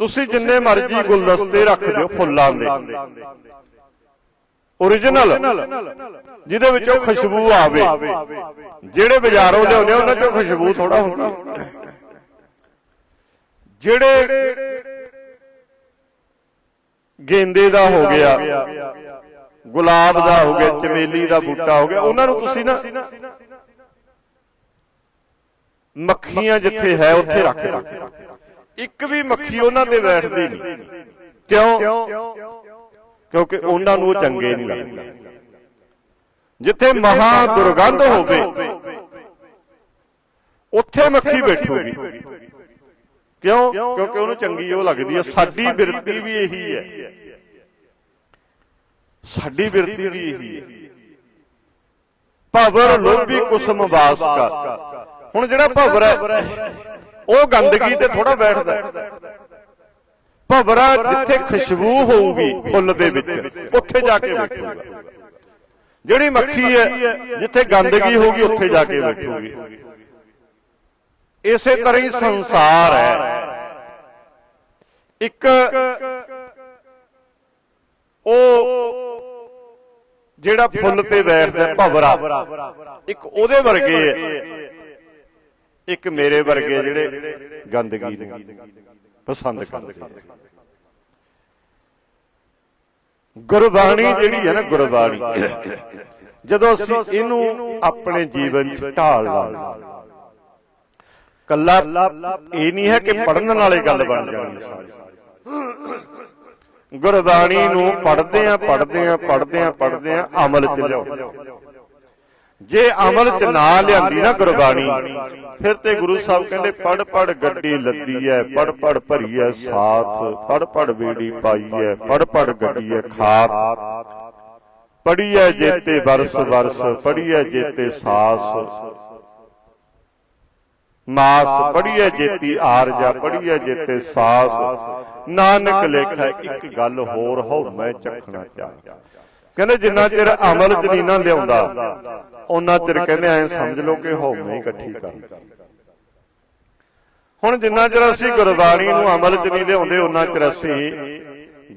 ਤੁਸੀਂ ਜਿੰਨੇ ਮਰਜ਼ੀ ਗੁਲਦਸਤੇ ਰੱਖ ਦਿਓ ਫੁੱਲਾਂ ਦੇ। Origignal ਜਿਹਦੇ ਵਿੱਚੋਂ ਖੁਸ਼ਬੂ ਆਵੇ। ਜਿਹੜੇ ਬਾਜ਼ਾਰੋਂ ਲਿਆਉਂਦੇ ਉਹਨਾਂ ਚੋਂ ਖੁਸ਼ਬੂ ਥੋੜਾ ਹੁੰਦੀ। ਜਿਹੜੇ ਗੇਂਦੇ ਦਾ ਹੋ ਗਿਆ ਗੁਲਾਬ ਦਾ ਹੋ ਗਿਆ ਚਮੇਲੀ ਦਾ ਬੂਟਾ ਹੋ ਗਿਆ ਉਹਨਾਂ ਨੂੰ ਤੁਸੀਂ ਨਾ ਮੱਖੀਆਂ ਜਿੱਥੇ ਹੈ ਉੱਥੇ ਰੱਖ ਦਿਓ ਇੱਕ ਵੀ ਮੱਖੀ ਉਹਨਾਂ ਤੇ ਬੈਠਦੀ ਨਹੀਂ। ਕਿਉਂ? ਕਿਉਂਕਿ ਉਹਨਾਂ ਨੂੰ ਉਹ ਚੰਗੇ ਨਹੀਂ ਲੱਗਦੇ। ਜਿੱਥੇ ਮਹਾ ਦੁਰਗੰਧ ਹੋਵੇ ਉੱਥੇ ਮੱਖੀ ਬੈਠੂਗੀ ਕਿਉਂ? ਕਿਉਂਕਿ ਉਹਨੂੰ ਚੰਗੀ ਉਹ ਲੱਗਦੀ ਹੈ ਸਾਡੀ ਬਿਰਤੀ ਵੀ ਇਹੀ ਹੈ। ਸਾਡੀ ਬਿਰਤੀ ਵੀ ਇਹੀ ਹੈ। ਭਵਰ ਲੋਭੀ ਕੁਸਮ ਵਾਸ ਕਾ ਹੁਣ ਜਿਹੜਾ ਭਵਰ ਹੈ ਉਹ ਗੰਦਗੀ ਤੇ ਥੋੜਾ ਬੈਠਦਾ। ਭਵਰਾ ਜਿੱਥੇ ਖੁਸ਼ਬੂ ਹੋਊਗੀ, ਫੁੱਲ ਦੇ ਵਿੱਚ। ਉੱਥੇ ਜਾ ਕੇ ਬੈਠੂਗਾ ਜਿਹੜੀ ਮੱਖੀ ਹੈ, ਜਿੱਥੇ ਗੰਦਗੀ ਹੋਊਗੀ, ਉੱਥੇ ਜਾ ਕੇ ਬੈਠੂਗੀ ਇਸੇ ਤਰ੍ਹਾਂ ਹੀ ਸੰਸਾਰ ਹੈ। ਇੱਕ ਉਹ ਜਿਹੜਾ ਫੁੱਲ ਤੇ ਬੈਠਦਾ ਭਵਰਾ। ਇੱਕ ਉਹਦੇ ਵਰਗੇ ਹੈ। ਇੱਕ ਮੇਰੇ ਵਰਗੇ ਜਿਹੜੇ ਗੰਦਗੀ ਨੂੰ। ਪਸੰਦ ਕਰਦੇ ਗੁਰਬਾਣੀ ਜਿਹੜੀ ਹੈ ਨਾ, ਗੁਰਬਾਣੀ। ਜਦੋਂ ਅਸੀਂ ਇਹਨੂੰ ਆਪਣੇ ਜੀਵਨ 'ਚ ਢਾਲ ਲਾਂਗੇ। ਕੱਲਾ ਇਹ ਨਹੀਂ ਹੈ ਕਿ ਪੜਨ ਨਾਲੇ ਗੱਲ ਬਣ ਜਾਣੀ। ਸਾਰੀ ਗੁਰਬਾਣੀ ਨੂੰ ਪੜਦੇ ਆ ਪੜਦੇ ਆ ਪੜਦੇ ਆ ਪੜਦੇ ਆ, ਅਮਲ 'ਚ ਲਿਆਓ। ਜੇ ਅਮਲ 'ਚ ਨਾ ਲਿਆਂਦੀ ਨਾ ਗੁਰਬਾਣੀ, ਫਿਰ ਤੇ ਗੁਰੂ ਸਾਹਿਬ ਕਹਿੰਦੇ ਪੜ ਪੜ ਗੱਡੀ ਲੱਦੀ ਐ ਪੜ ਪੜ ਭਰੀ ਐ ਸਾਥ ਪੜ ਪੜ ਬੇੜੀ ਪਾਈ ਐ ਪੜ ਪੜ ਗੱਡੀ ਐ ਖਾਤ ਪੜੀ ਐ ਜੇਤੇ ਵਰਸ ਵਰਸ ਪੜੀ ਐ ਜੇਤੇ ਸਾਸ। ਮਾਸ ਪੜੀਏ ਜੇਤੀ ਆਰਜਾ ਪੜੀਏ ਜੇਤੇ ਸਾਸ। ਨਾਨਕ ਲੇਖਾ, ਇੱਕ ਗੱਲ ਹੋਰ ਹੋ ਮੈਂ ਚੱਖਣਾ ਚਾਹ। ਕਹਿੰਦੇ ਜਿੰਨਾ ਚਿਰ ਅਮਲ ਚ ਨਹੀਂ ਨਾ ਲਿਆਉਂਦਾ ਉਹਨਾਂ ਚਿਰ ਕਹਿੰਦੇ ਐ ਸਮਝ ਲਓ ਕਿ ਹਉਮੈ ਇਕੱਠੀ ਕਰ ਹੁਣ ਜਿੰਨਾ ਚਿਰ ਅਸੀਂ ਗੁਰਬਾਣੀ ਨੂੰ ਅਮਲ ਚ ਨਹੀਂ ਲਿਆਉਂਦੇ ਉਹਨਾਂ ਚਿਰ ਅਸੀਂ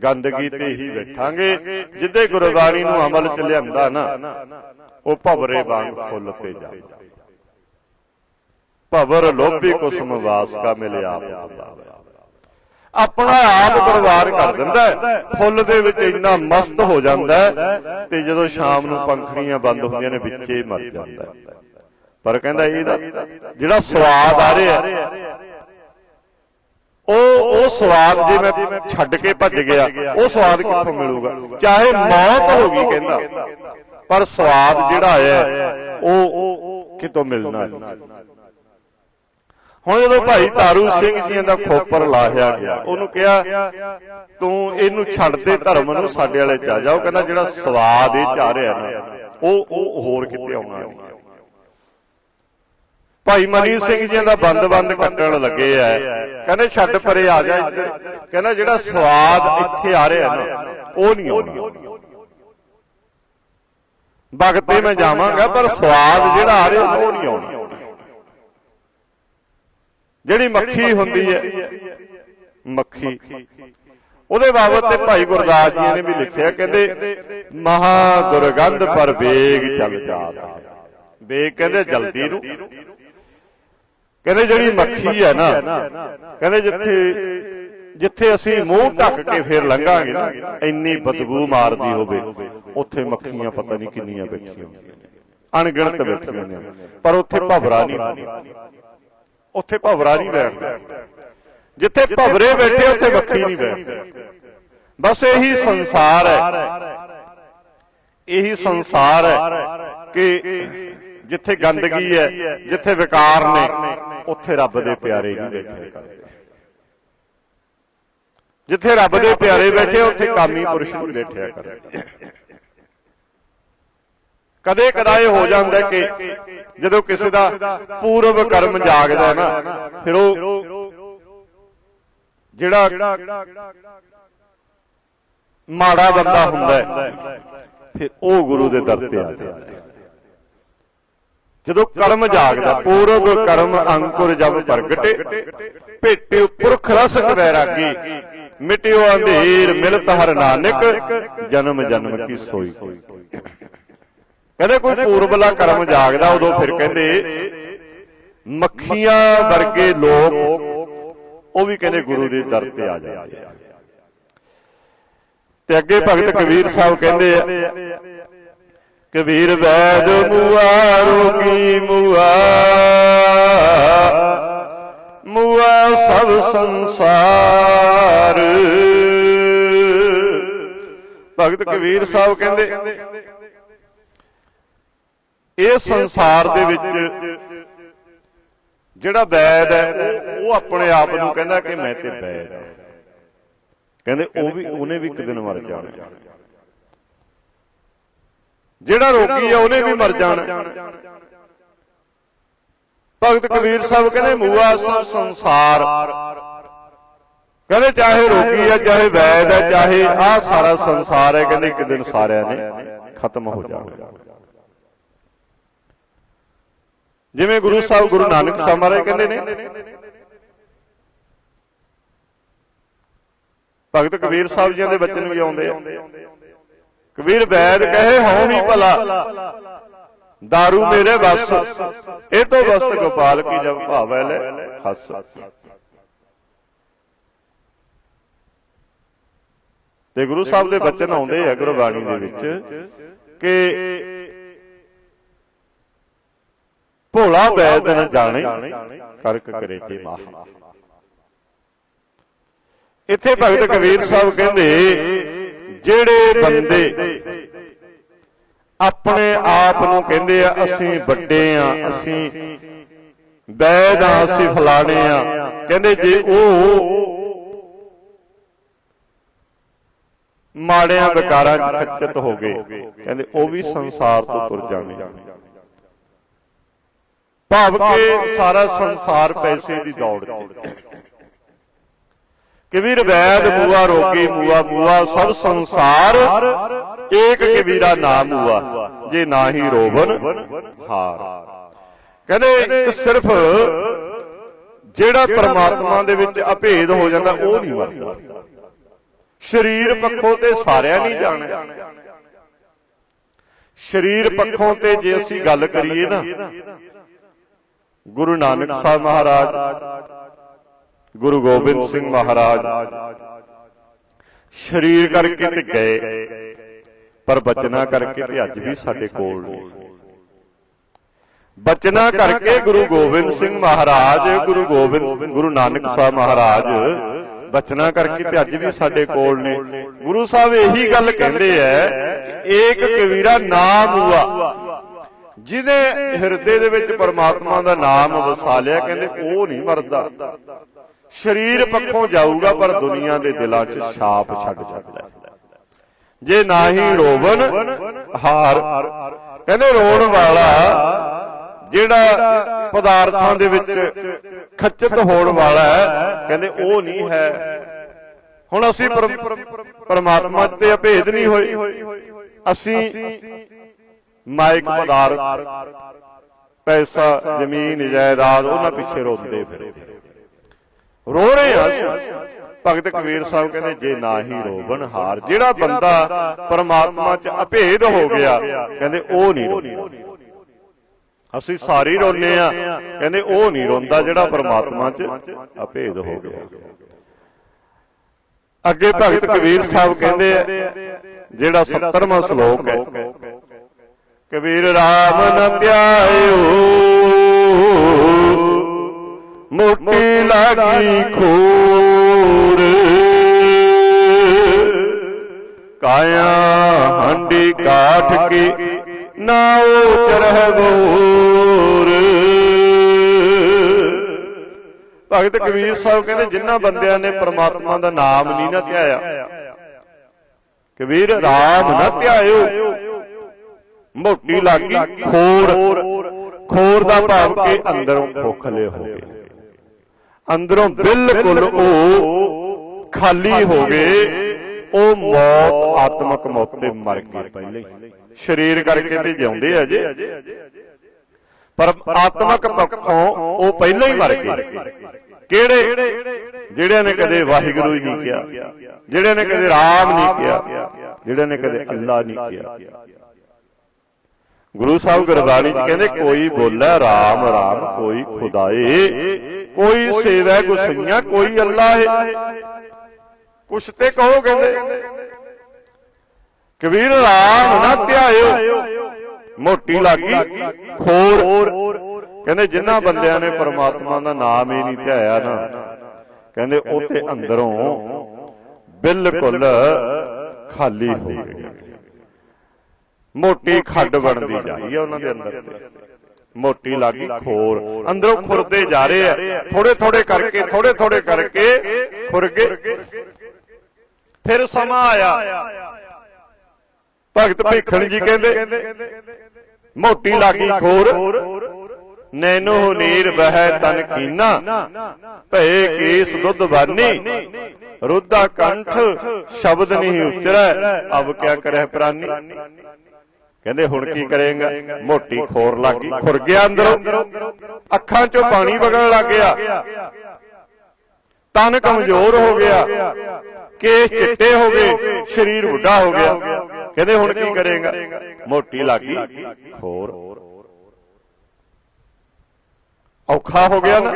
ਗੰਦਗੀ ਤੇ ਹੀ ਬੈਠਾਂਗੇ ਜਿੱਦੇ ਗੁਰਬਾਣੀ ਨੂੰ ਅਮਲ ਚ ਲਿਆਂਦਾ ਨਾ ਉਹ ਭਵਰੇ ਵਾਂਗ ਫੁੱਲ ਤੇ ਜਾਂਦਾ। ਭਵਰ ਲੋਭੀ ਕੁਸਮ ਵਾਸ ਕਾ ਮਿਲੇ ਆਪ ਆਪਣਾ ਆਪ ਬਰਬਾਦ ਕਰ ਦਿੰਦਾ ਫੁੱਲ ਦੇ ਵਿੱਚ ਇੰਨਾ ਮਸਤ ਹੋ ਜਾਂਦਾ ਤੇ ਜਦੋਂ ਸ਼ਾਮ ਨੂੰ ਪੰਖੜੀਆਂ ਬੰਦ ਹੁੰਦੀਆਂ ਨੇ, ਵਿੱਚੇ ਮਰ ਜਾਂਦਾ ਪਰ ਕਹਿੰਦਾ ਇਹਦਾ ਜਿਹੜਾ ਸਵਾਦ ਆ ਰਿਹਾ ਉਹ ਉਹ ਸਵਾਦ ਜੇ ਮੈਂ ਛੱਡ ਕੇ ਭੱਜ ਗਿਆ, ਉਹ ਸਵਾਦ ਕਿੱਥੋਂ ਮਿਲੂਗਾ? ਚਾਹੇ ਮੌਤ ਹੋ ਗਈ ਕਹਿੰਦਾ, ਪਰ ਸਵਾਦ ਜਿਹੜਾ ਆਇਆ ਉਹ ਕਿਤੋਂ ਮਿਲਣਾ ਹੁਣ ਜਦੋਂ ਭਾਈ ਤਾਰੂ ਸਿੰਘ ਜੀ ਦਾ ਖੋਪਰ ਲਾਹਿਆ ਗਿਆ ਉਹਨੂੰ ਕਿਹਾ ਤੂੰ ਇਹਨੂੰ ਛੱਡ ਦੇ ਧਰਮ ਨੂੰ ਸਾਡੇ ਵਾਲੇ ਚ ਆ ਜਾ। ਉਹ ਕਹਿੰਦਾ ਜਿਹੜਾ ਸਵਾਦ ਇਹ ਚ ਆ ਰਿਹਾ ਨਾ ਉਹ ਉਹ ਹੋਰ ਕਿਤੇ ਆਉਣਾ ਨਹੀਂ। ਭਾਈ ਮਨੀ ਸਿੰਘ ਜੀ ਦਾ ਬੰਦ-ਬੰਦ ਕੱਟਣ ਲੱਗੇ ਐ ਕਹਿੰਦੇ ਛੱਡ ਪਰੇ ਆ ਜਾ ਇੱਧਰ। ਕਹਿੰਦਾ ਜਿਹੜਾ ਸਵਾਦ ਇੱਥੇ ਆ ਰਿਹਾ ਨਾ ਉਹ ਨਹੀਂ ਆਉਣਾ ਭਗਤੇ ਮੈਂ ਜਾਵਾਂਗਾ ਪਰ ਸਵਾਦ ਜਿਹੜਾ ਆ ਰਿਹਾ ਉਹ ਨਹੀਂ ਆਉਣਾ ਜਿਹੜੀ ਮੱਖੀ ਹੁੰਦੀ ਹੈ ਮੱਖੀ। ਉਹਦੇ ਬਾਬਤ ਤੇ ਭਾਈ ਗੁਰਦਾਸ ਜੀ ਨੇ ਵੀ ਲਿਖਿਆ ਕਹਿੰਦੇ ਮਹਾ ਦੁਰਗੰਧ ਪਰ ਵੇਗ ਚੱਲ ਹੈ ਵੇਗ ਕਹਿੰਦੇ ਜਲਦੀ ਨੂੰ ਕਹਿੰਦੇ ਜਿਹੜੀ ਮੱਖੀ ਹੈ ਨਾ ਕਹਿੰਦੇ ਜਿੱਥੇ ਜਿੱਥੇ ਅਸੀਂ ਮੂੰਹ ਢੱਕ ਕੇ ਫੇਰ ਲੰਘਾਂਗੇ ਨਾ ਇੰਨੀ ਬਦਬੂ ਮਾਰਦੀ ਹੋਵੇ। ਉੱਥੇ ਮੱਖੀਆਂ ਪਤਾ ਨਹੀਂ ਕਿੰਨੀਆਂ ਬੈਠੀਆਂ ਹੁੰਦੀਆਂ ਨੇ ਅਣਗਿਣਤ ਬੈਠੀਆਂ ਨੇ ਪਰ ਉੱਥੇ ਭਵਰਾ ਨਹੀਂ ਹੁੰਦਾ ਉੱਥੇ ਭਵਰਾ ਨਹੀਂ ਬੈਠਦਾ ਜਿੱਥੇ ਭਵਰੇ ਬੈਠੇ ਉੱਥੇ ਵੱਖੀ ਨਹੀਂ ਬੈਠਦੀ ਬਸ ਇਹੀ ਸੰਸਾਰ ਹੈ। ਇਹੀ ਸੰਸਾਰ ਹੈ ਕਿ ਜਿੱਥੇ ਗੰਦਗੀ ਹੈ ਜਿੱਥੇ ਵਿਕਾਰ ਨੇ ਉੱਥੇ ਰੱਬ ਦੇ ਪਿਆਰੇ ਨਹੀਂ ਬੈਠੇ। ਕਰਦੇ ਜਿੱਥੇ ਰੱਬ ਦੇ ਪਿਆਰੇ ਬੈਠੇ ਉੱਥੇ ਕਾਮੀ ਪੁਰਸ਼ ਨਹੀਂ ਬੈਠਿਆ ਕਰਦੇ। ਕਦੇ ਕਦਾਏ ਹੋ ਜਾਂਦਾ ਕਿ ਜਦੋਂ ਕਿਸੇ ਦਾ ਪੂਰਵ ਕਰਮ ਜਾਗਦਾ ਨਾ, ਫਿਰ ਉਹ ਜਿਹੜਾ ਮਾੜਾ ਬੰਦਾ ਹੁੰਦਾ ਫਿਰ ਉਹ ਗੁਰੂ ਦੇ ਦਰ ਤੇ ਆ ਜਾਂਦਾ ਜਦੋਂ ਕਰਮ ਜਾਗਦਾ, ਪੂਰਵ ਕਰਮ ਅੰਕੁਰ ਜਬ ਪ੍ਰਗਟੇ ਭੇਟਿਓ ਪੁਰਖ ਰਸਕ ਵੈਰਾਗੀ, ਮਿਟਿਓ ਅੰਧੇਰ ਮਿਲਤ ਹਰ ਨਾਨਕ, ਜਨਮ ਜਨਮ ਕੀ ਸੋਈ ਕੋਈ। ਕਹਿੰਦੇ ਕੋਈ ਪੂਰਬਲਾ ਕਰਮ ਜਾਗਦਾ ਉਦੋਂ ਫਿਰ ਕਹਿੰਦੇ ਮੱਖੀਆਂ ਵਰਗੇ ਲੋਕ ਉਹ ਵੀ ਕਹਿੰਦੇ ਗੁਰੂ ਦੇ ਦਰ ਤੇ ਆ ਜਾਂਦੇ ਆ। ਤੇ ਅੱਗੇ ਭਗਤ ਕਬੀਰ ਸਾਹਿਬ ਕਹਿੰਦੇ ਆ ਕਬੀਰ ਵੈਦ ਮੂਆ ਰੋਗੀ ਮੂਆ। ਮੂਆ ਸਭ ਸੰਸਾਰ। ਭਗਤ ਕਬੀਰ ਸਾਹਿਬ ਕਹਿੰਦੇ ਇਹ ਸੰਸਾਰ ਦੇ ਵਿੱਚ ਜਿਹੜਾ ਵੈਦ ਹੈ ਉਹ ਆਪਣੇ ਆਪ ਨੂੰ ਕਹਿੰਦਾ ਕਿ ਮੈਂ ਤੇ ਵੈਦ ਹਾਂ। ਕਹਿੰਦੇ ਉਹ ਵੀ ਉਹਨੇ ਵੀ ਇੱਕ ਦਿਨ ਮਰ ਜਾਣਾ। ਜਿਹੜਾ ਰੋਗੀ ਹੈ ਉਹਨੇ ਵੀ ਮਰ ਜਾਣਾ। ਭਗਤ ਕਬੀਰ ਸਾਹਿਬ ਕਹਿੰਦੇ ਮੂਆ ਸਭ ਸੰਸਾਰ। ਕਹਿੰਦੇ ਚਾਹੇ ਰੋਗੀ ਹੈ ਚਾਹੇ ਵੈਦ ਹੈ ਚਾਹੇ ਆਹ ਸਾਰਾ ਸੰਸਾਰ ਹੈ। ਕਹਿੰਦੇ ਇੱਕ ਦਿਨ ਸਾਰਿਆਂ ਨੇ ਖਤਮ ਹੋ ਜਾਣਾ। ਜਿਵੇਂ ਗੁਰੂ ਸਾਹਿਬ ਗੁਰੂ ਨਾਨਕ ਸਾਹਿਬ ਮਹਾਰਾਜ ਕਹਿੰਦੇ ਨੇ। ਭਗਤ ਕਬੀਰ ਸਾਹਿਬ ਜੀ ਦੇ ਬਚਨ ਵੀ ਆਉਂਦੇ ਆ। ਕਬੀਰ ਵੈਦ ਕਹੇ ਹਉ ਹੀ ਭਲਾ। दारू ਮੇਰੇ ਬਸ ਇਹ ਤੋਂ ਵਸਤ ਗੋਪਾਲ ਕੀ ਜਬ ਭਾਵੈ ਲੈ ਹੱਸ ਤੇ ਗੁਰੂ ਸਾਹਿਬ ਦੇ ਬਚਨ ਆਉਂਦੇ ਆ ਗੁਰਬਾਣੀ ਦੇ ਵਿੱਚ ਕਿ ਭੋਲਾ ਵੈਦ ਨ ਜਾਣੇ ਕਰਕ ਕਰੇ ਤੇ ਮਾਹ ਇੱਥੇ ਭਗਤ ਕਬੀਰ ਸਾਹਿਬ ਕਹਿੰਦੇ ਜਿਹੜੇ ਬੰਦੇ ਆਪਣੇ ਆਪ ਨੂੰ ਕਹਿੰਦੇ ਆ ਅਸੀਂ ਵੱਡੇ ਆ ਅਸੀਂ ਵੈਦ ਆ ਅਸੀਂ ਫਲਾਣੇ ਆ। ਕਹਿੰਦੇ ਜੇ ਉਹ ਮਾੜਿਆਂ ਵਿਕਾਰਾਂ 'ਚ ਖੱਚਤ ਹੋ ਗਏ। ਕਹਿੰਦੇ ਉਹ ਵੀ ਸੰਸਾਰ ਤੋਂ ਤੁਰ ਜਾਣੇ। ਭਾਵ ਕਿ ਸਾਰਾ ਸੰਸਾਰ ਪੈਸੇ ਦੀ ਦੌੜ 'ਚ ਕਬੀਰ ਵੈਦ ਮੂਆ ਰੋਗੀ ਮੂਆ ਮੂਆ ਸਭ ਸੰਸਾਰ ਏਕ ਕਬੀਰਾ ਨਾਮ ਹੁਆ ਜੇ ਨਾ ਹੀ ਰੋਵਨ ਹਾਰ। ਕਹਿੰਦੇ ਇੱਕ ਸਿਰਫ ਜਿਹੜਾ ਪਰਮਾਤਮਾ ਦੇ ਵਿੱਚ ਅਭੇਦ ਹੋ ਜਾਂਦਾ ਉਹ ਨਹੀਂ ਮਰਦਾ। ਸਰੀਰ ਪੱਖੋਂ ਤੇ ਸਾਰਿਆਂ ਨਹੀਂ ਜਾਣਾ ਸਰੀਰ ਪੱਖੋਂ ਤੇ ਜੇ ਅਸੀਂ ਗੱਲ ਕਰੀਏ ਨਾ ਗੁਰੂ ਨਾਨਕ ਸਾਹਿਬ ਮਹਾਰਾਜ, ਗੁਰੂ ਗੋਬਿੰਦ ਸਿੰਘ ਮਹਾਰਾਜ। ਸਰੀਰ ਕਰਕੇ ਤੇ ਗਏ, ਪਰ ਬਚਨਾ ਕਰਕੇ ਤੇ ਅੱਜ ਵੀ ਸਾਡੇ ਕੋਲ ਨੇ। ਬਚਨਾ ਕਰਕੇ ਗੁਰੂ ਗੋਬਿੰਦ ਸਿੰਘ ਮਹਾਰਾਜ, ਗੁਰੂ ਗੋਬਿੰਦ, ਗੁਰੂ ਨਾਨਕ ਸਾਹਿਬ ਮਹਾਰਾਜ, ਬਚਨਾ ਕਰਕੇ ਤੇ ਅੱਜ ਵੀ ਸਾਡੇ ਕੋਲ ਨੇ। ਗੁਰੂ ਸਾਹਿਬ ਇਹੀ ਗੱਲ ਕਹਿੰਦੇ ਐ ਕਿ ਏਕ ਕਬੀਰਾ ਨਾਮ ਹੁਆ ਜਿਹਦੇ ਹਿਰਦੇ ਦੇ ਵਿੱਚ ਪਰਮਾਤਮਾ ਦਾ ਨਾਮ ਵਸਾ ਲਿਆ, ਕਹਿੰਦੇ ਉਹ ਨਹੀਂ ਮਰਦਾ। ਸਰੀਰ ਪੱਖੋਂ ਜਾਊਗਾ, ਪਰ ਦੁਨੀਆ ਦੇ ਦਿਲਾਂ 'ਚ ਛਾਪ ਛੱਡ ਜਾਂਦਾ ਜੇ ਨਾ ਰੋਵਨ ਹਾਰ। ਕਹਿੰਦੇ ਰੋਣ ਵਾਲਾ ਜਿਹੜਾ ਪਦਾਰਥਾਂ ਦੇ ਵਿੱਚ ਖੱਚਤ ਹੋਣ ਵਾਲਾ ਕਹਿੰਦੇ ਉਹ ਨਹੀਂ ਹੈ। ਹੁਣ ਅਸੀਂ ਪਰਮਾਤਮਾ ਤੇ ਅਭੇਦ ਨਹੀਂ ਹੋਏ। ਅਸੀਂ ਮਾਇਕ ਪਦਾਰਥ ਪੈਸਾ ਜ਼ਮੀਨ ਜਾਇਦਾਦ ਉਹਨਾਂ ਪਿੱਛੇ ਰੋਂਦੇ ਫਿਰਦੇ। ਰੋ ਰਹੇ ਆ ਅਸੀਂ। ਭਗਤ ਕਬੀਰ ਸਾਹਿਬ ਕਹਿੰਦੇ ਜੇ ਨਾ ਹੀ ਰੋਵਨ ਹਾਰ ਜਿਹੜਾ ਬੰਦਾ ਪਰਮਾਤਮਾ 'ਚ ਅਭੇਦ ਹੋ ਗਿਆ ਕਹਿੰਦੇ ਉਹ ਨਹੀਂ ਰੋਂਦਾ। ਅਸੀਂ ਸਾਰੇ ਰੋਨੇ ਆ ਕਹਿੰਦੇ ਉਹ ਨਹੀਂ ਰੋਂਦਾ ਜਿਹੜਾ ਪਰਮਾਤਮਾ 'ਚ ਅਭੇਦ ਹੋ ਗਿਆ। ਅੱਗੇ ਭਗਤ ਕਬੀਰ ਸਾਹਿਬ ਕਹਿੰਦੇ ਜਿਹੜਾ 70ਵਾਂ ਸ਼ਲੋਕ ਹੈ ਕਬੀਰ RAM ਨ ਧਿਆਇਓ ਮੋਟੀ ਲਾਗੀ ਖੋਰ। ਕਾਇਆ ਹੰਡੀ ਕਾਠ ਕੇ ਨਾ ਉਚਰਹਿ ਬੋਰ ਭਗਤ ਕਬੀਰ ਸਾਹਿਬ ਕਹਿੰਦੇ ਜਿਨ੍ਹਾਂ ਬੰਦਿਆਂ ਨੇ ਪ੍ਰਮਾਤਮਾ ਦਾ ਨਾਮ ਨਹੀਂ ਨਾ ਧਿਆਇਆ, ਕਬੀਰ ਰਾਮ ਨਾ ਧਿਆਇਓ ਮੋਟੀ ਲਾਗੀ ਖੋਰ ਖੋਰ ਦਾ ਭਾਵ ਕਿ ਅੰਦਰੋਂ ਖੋਖਲੇ ਹੋ ਗਏ। ਅੰਦਰੋਂ ਬਿਲਕੁਲ ਉਹ ਖਾਲੀ ਹੋ ਗਏ। ਉਹ ਮੌਤ ਆਤਮਕ ਮੌਤ ਤੇ ਮਰ ਗਏ ਪਹਿਲੇ ਸਰੀਰ ਕਰਕੇ ਤੇ ਜਿਉਂਦੇ ਆ ਜੇ। ਪਰ ਆਤਮਕ ਪੱਖੋਂ ਉਹ ਪਹਿਲਾਂ ਹੀ ਮਰ ਗਏ। ਕਿਹੜੇ? ਜਿਹੜਿਆਂ ਨੇ ਕਦੇ ਵਾਹਿਗੁਰੂ ਹੀ ਨਹੀਂ ਕਿਹਾ। ਜਿਹੜਿਆਂ ਨੇ ਕਦੇ ਰਾਮ ਨਹੀਂ ਕਿਹਾ। ਜਿਹੜਿਆਂ ਨੇ ਕਦੇ ਅੱਲਾ ਨਹੀਂ ਕਿਹਾ। ਗੁਰੂ ਸਾਹਿਬ ਗੁਰਬਾਣੀ ਚ ਕਹਿੰਦੇ, ਕੋਈ ਬੋਲੇ ਰਾਮ ਰਾਮ, ਕੋਈ ਖੁਦਾਏ, ਕੋਈ ਸੇਵੈ ਗੁਸਈਆਂ, ਕੋਈ ਅੱਲਾ ਹੈ ਕੁਛ ਤੇ ਕਹੋ ਕਹਿੰਦੇ, ਕਬੀਰ ਰਾਮ ਨਾ ਧਿਆਇਓ, ਮੋਟੀ ਲਾਗੀ, ਖੋਰ। ਕਹਿੰਦੇ, ਜਿਨ੍ਹਾਂ ਬੰਦਿਆਂ ਨੇ ਪਰਮਾਤਮਾ ਦਾ ਨਾਮ ਹੀ ਨਹੀਂ ਧਿਆਇਆ ਨਾ, ਕਹਿੰਦੇ, ਉਹ ਤੇ ਅੰਦਰੋਂ ਬਿਲਕੁਲ ਖਾਲੀ ਹੋ ਗਏ। ਮੋਟੀ ਖੱਡ ਬਣਦੀ ਜਾ ਰਹੀ ਹੈ। ਉਹਨਾਂ ਦੇ ਅੰਦਰ। ਤੇ ਮੋਟੀ ਲੱਗੀ ਖੋਰ। ਅੰਦਰੋਂ ਖੁਰਦੇ ਜਾ ਰਹੇ ਆ। ਥੋੜੇ ਥੋੜੇ ਕਰਕੇ ਥੋੜੇ ਥੋੜੇ ਕਰਕੇ ਖੁਰ ਗਏ ਫਿਰ ਸਮਾਂ ਆਇਆ। ਭਗਤ ਭੀਖਣ ਜੀ ਕਹਿੰਦੇ ਮੋਟੀ ਲਾਗੀ ਖੋਰ। ਨੈਨੋ ਨੀਰ ਬਹਿ ਤਨ ਕੀਨਾ। ਭਏ ਕੇਸ ਦੁੱਧ ਬਾਨੀ। ਰੁੱਧਾ ਕੰਠ ਸ਼ਬਦ ਨਹੀਂ ਉਚਰੈ। ਅਬ ਕਿਆ ਕਰਹਿ ਪ੍ਰਾਨੀ। ਕਹਿੰਦੇ ਹੁਣ ਕੀ ਕਰੇਗਾ? ਮੋਟੀ ਖੋਰ ਲੱਗੀ ਖੁਰ ਗਿਆ ਅੰਦਰੋਂ। ਅੱਖਾਂ ਚੋਂ ਪਾਣੀ ਵਗਣ ਲੱਗ ਗਿਆ। ਤਨ ਕਮਜ਼ੋਰ ਹੋ ਗਿਆ। ਕੇਸ ਚਿੱਟੇ ਹੋ ਗਏ। ਸਰੀਰ ਬੁੱਢਾ ਹੋ ਗਿਆ। ਕਹਿੰਦੇ ਹੁਣ ਕੀ ਕਰੇਗਾ? ਮੋਟੀ ਲੱਗੀ ਖੋਰ। ਔਖਾ ਹੋ ਗਿਆ ਨਾ।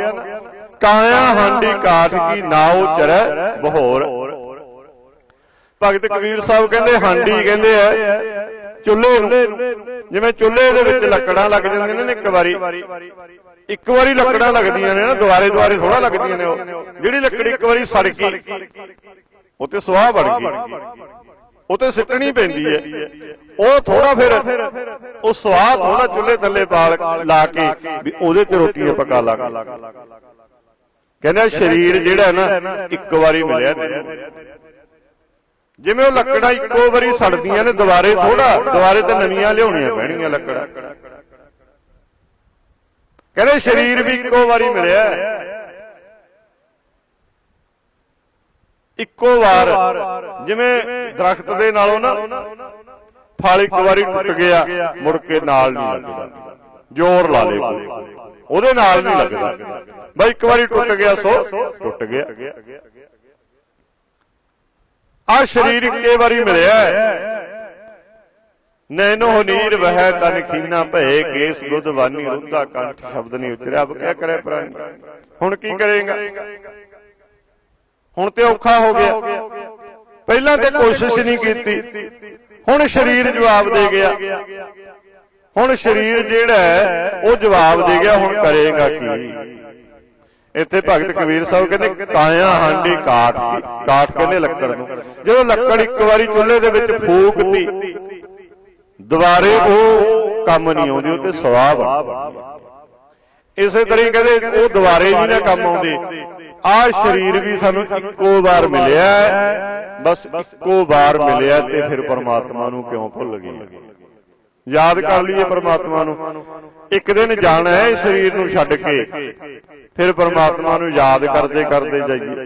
ਕਾਇਆ ਹਾਂਡੀ ਕਾਠ ਕੀ ਨਾਉ ਚਰੈ ਬਹੋਰ। ਭਗਤ ਕਬੀਰ ਸਾਹਿਬ ਕਹਿੰਦੇ ਹਾਂਡੀ ਕਹਿੰਦੇ ਆ। ਚੁੱਲ੍ਹੇ ਨੂੰ। ਜਿਵੇਂ ਚੁੱਲ੍ਹੇ ਦੇ ਵਿੱਚ ਲੱਕੜਾਂ ਲੱਗ ਜਾਂਦੀਆਂ ਨੇ ਇੱਕ ਵਾਰੀ। ਇੱਕ ਵਾਰੀ ਲੱਕੜਾਂ ਲੱਗਦੀਆਂ ਨੇ ਨਾ, ਦੁਆਰੇ ਦੁਆਰੇ ਥੋੜਾ ਲੱਗਦੀਆਂ ਨੇ ਉਹ। ਜਿਹੜੀ ਲੱਕੜੀ ਇੱਕ ਵਾਰੀ ਸੜ ਗਈ, ਉਹ ਤੇ ਸੁਆਹ ਬਣ ਗਈ। ਉਹ ਤੇ ਸਿੱਟਣੀ ਪੈਂਦੀ ਹੈ। ਉਹ ਥੋੜਾ ਫਿਰ, ਉਹ ਸੁਆਹ ਥੋੜਾ ਚੁੱਲ੍ਹੇ ਥੱਲੇ ਬਾਲ ਲਾ ਕੇ ਵੀ ਉਹਦੇ ਤੇ ਰੋਟੀਆਂ ਪਕਾ ਲਾ ਕਹਿੰਦਾ ਸਰੀਰ ਜਿਹੜਾ ਨਾ, ਇੱਕ ਵਾਰੀ ਮਿਲਿਆ ਤੈਨੂੰ। ਜਿਵੇਂ ਉਹ ਲੱਕੜਾਂ ਇੱਕੋ ਵਾਰੀ ਸੜਦੀਆਂ ਨੇ, ਦੁਬਾਰੇ ਥੋੜਾ ਦੁਬਾਰੇ ਤੇ ਨਵੀਆਂ ਲਿਆਉਣੀਆਂ ਪੈਣਗੀਆਂ ਲੱਕੜਾਂ। ਕਹਿੰਦੇ ਸਰੀਰ ਵੀ ਇੱਕੋ ਵਾਰੀ ਮਿਲਿਆ। ਇੱਕੋ ਵਾਰ, ਜਿਵੇਂ ਦਰਖਤ ਦੇ ਨਾਲੋਂ ਨਾ, ਫਲ ਇੱਕ ਵਾਰੀ ਟੁੱਟ ਗਿਆ, ਮੁੜ ਕੇ ਨਾਲ ਨਹੀਂ ਲੱਗਦਾ। ਜ਼ੋਰ ਲਾ ਲੇ ਉਹਦੇ ਨਾਲ ਨਹੀਂ ਲੱਗਦਾ। ਬਈ ਇੱਕ ਵਾਰੀ ਟੁੱਟ ਗਿਆ, ਸੋ ਟੁੱਟ ਗਿਆ। ਆ ਸਰੀਰ ਇੱਕੇ ਵਾਰੀ ਮਿਲਿਆ ਨੈਨੋ ਨੀਰ ਵਹਿ ਤਨ ਖੀਨਾ ਭਏ, ਕੇਸ ਦੁੱਧ ਵਾਨੀ ਰੁੱਧਾ ਕੰਠ ਸ਼ਬਦ ਨਹੀਂ ਉਚਰਿਆ। ਅਬ ਕਰੇ ਪ੍ਰਾਣੀ? ਹੁਣ ਕੀ ਕਰੇਗਾ? ਹੁਣ ਤੇ ਔਖਾ ਹੋ ਗਿਆ। ਪਹਿਲਾਂ ਤੇ ਕੋਸ਼ਿਸ਼ ਨਹੀਂ ਕੀਤੀ। ਹੁਣ ਸਰੀਰ ਜਵਾਬ ਦੇ ਗਿਆ। ਹੁਣ ਸਰੀਰ ਜਿਹੜਾ ਉਹ ਜਵਾਬ ਦੇ ਗਿਆ। ਹੁਣ ਕਰੇਗਾ ਕੀ? ਇੱਥੇ ਭਗਤ ਕਬੀਰ ਸਾਹਿਬ ਕਹਿੰਦੇ ਕਾਇਆ ਹਾਂਡੀ ਕਾਠ ਕੀ ਕਾਠ ਕਹਿੰਦੇ ਲੱਕੜ ਨੂੰ। ਜਦੋਂ ਲੱਕੜ ਇੱਕ ਵਾਰੀ ਚੁੱਲ੍ਹੇ ਦੇ ਵਿੱਚ ਫੂਕਤੀ ਦੁਬਾਰੇ ਉਹ ਕੰਮ ਨਹੀਂ ਆਉਂਦੀ ਉਹ ਤੇ ਸਵਾਹ ਬਣਦੀ ਇਸੇ ਤਰ੍ਹਾਂ ਕਹਿੰਦੇ ਉਹ ਦੁਬਾਰੇ ਨਹੀਂ ਨਾ ਕੰਮ ਆਉਂਦੇ। ਆ ਸਰੀਰ ਵੀ ਸਾਨੂੰ ਇੱਕੋ ਵਾਰ ਮਿਲਿਆ ਬਸ ਇੱਕੋ ਵਾਰ ਮਿਲਿਆ ਤੇ ਫਿਰ ਪਰਮਾਤਮਾ ਨੂੰ ਕਿਉਂ ਭੁੱਲ ਗਏ? ਯਾਦ ਕਰ ਲਈਏ ਪਰਮਾਤਮਾ ਨੂੰ। ਇੱਕ ਦਿਨ ਜਾਣਾ ਹੈ ਇਸ ਸਰੀਰ ਨੂੰ ਛੱਡ ਕੇ। ਫਿਰ ਪਰਮਾਤਮਾ ਨੂੰ ਯਾਦ ਕਰਦੇ ਕਰਦੇ ਜਾਈਏ।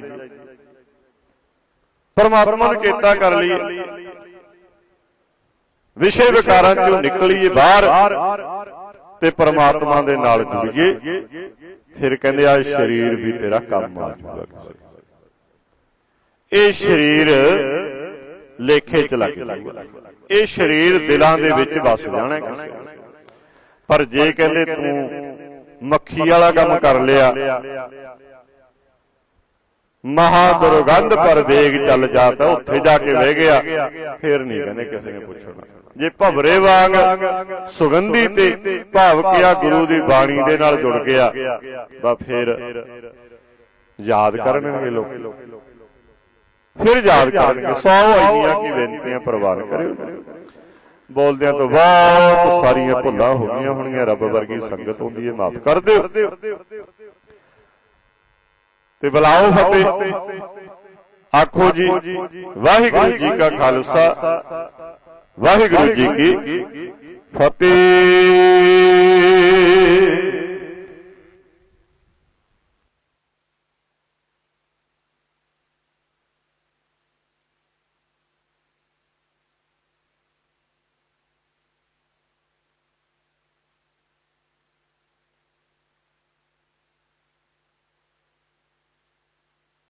ਪਰਮਾਤਮਾ ਨੂੰ ਚੇਤਾ ਕਰ ਲਈਏ। ਵਿਸ਼ੇ ਵਿਕਾਰਾਂ ਚੋਂ ਨਿਕਲੀਏ ਬਾਹਰ ਤੇ ਪਰਮਾਤਮਾ ਦੇ ਨਾਲ ਜੁੜੀਏ। ਫਿਰ ਕਹਿੰਦੇ ਆ ਸਰੀਰ ਵੀ ਤੇਰਾ ਕੰਮ ਆ ਜਾਊਗਾ ਇਹ ਸਰੀਰ ਲੇਖੇ ਚ ਲੱਗ ਜਾਊਗਾ। ਇਹ ਸਰੀਰ ਦਿਲਾਂ ਦੇ ਵਿੱਚ ਵਸ ਜਾਣਾ ਪਰ ਜੇ ਕਹਿੰਦੇ ਤੂੰ ਮੱਖੀ ਵਾਲਾ ਕੰਮ ਕਰ ਲਿਆ, ਮਹਾ ਦੁਰਗੰਧ ਪਰ ਵੇਗ ਚੱਲ ਜਾਤਾ ਉੱਥੇ ਜਾ ਕੇ ਬਹਿ ਗਿਆ, ਫਿਰ ਨਹੀਂ ਕਹਿੰਦੇ ਕਿਸੇ ਨੇ ਪੁੱਛਣਾ। ਜੇ ਭਵਰੇ ਵਾਂਗ ਸੁਗੰਧੀ ਤੇ ਭਾਵ ਕਿਆ ਗੁਰੂ ਦੀ ਬਾਣੀ ਦੇ ਨਾਲ ਜੁੜ ਗਿਆ ਬਾ ਫੇਰ ਯਾਦ ਕਰਨਗੇ ਲੋਕ। ਫਿਰ ਯਾਦ ਕਰਨਗੇ। ਸੌ ਆਈਆਂ ਕੀ ਬੇਨਤੀਆਂ ਪ੍ਰਵਾਨ ਕਰਿਓ। ਬੋਲਦਿਆਂ ਤੋਂ ਬਹੁਤ ਸਾਰੀਆਂ ਭੁੱਲਾਂ ਹੋ ਗਈਆਂ ਹੋਣਗੀਆਂ ਰੱਬ ਵਰਗੀ ਸੰਗਤ ਹੁੰਦੀ ਹੈ ਮਾਫ ਕਰ ਦਿਓ। ਤੇ ਬੁਲਾਓ ਫਤਿਹ। ਆਖੋ ਜੀ ਵਾਹਿਗੁਰੂ ਜੀ ਕਾ ਖਾਲਸਾ। ਵਾਹਿਗੁਰੂ ਜੀ ਕੀ ਫਤਿਹ।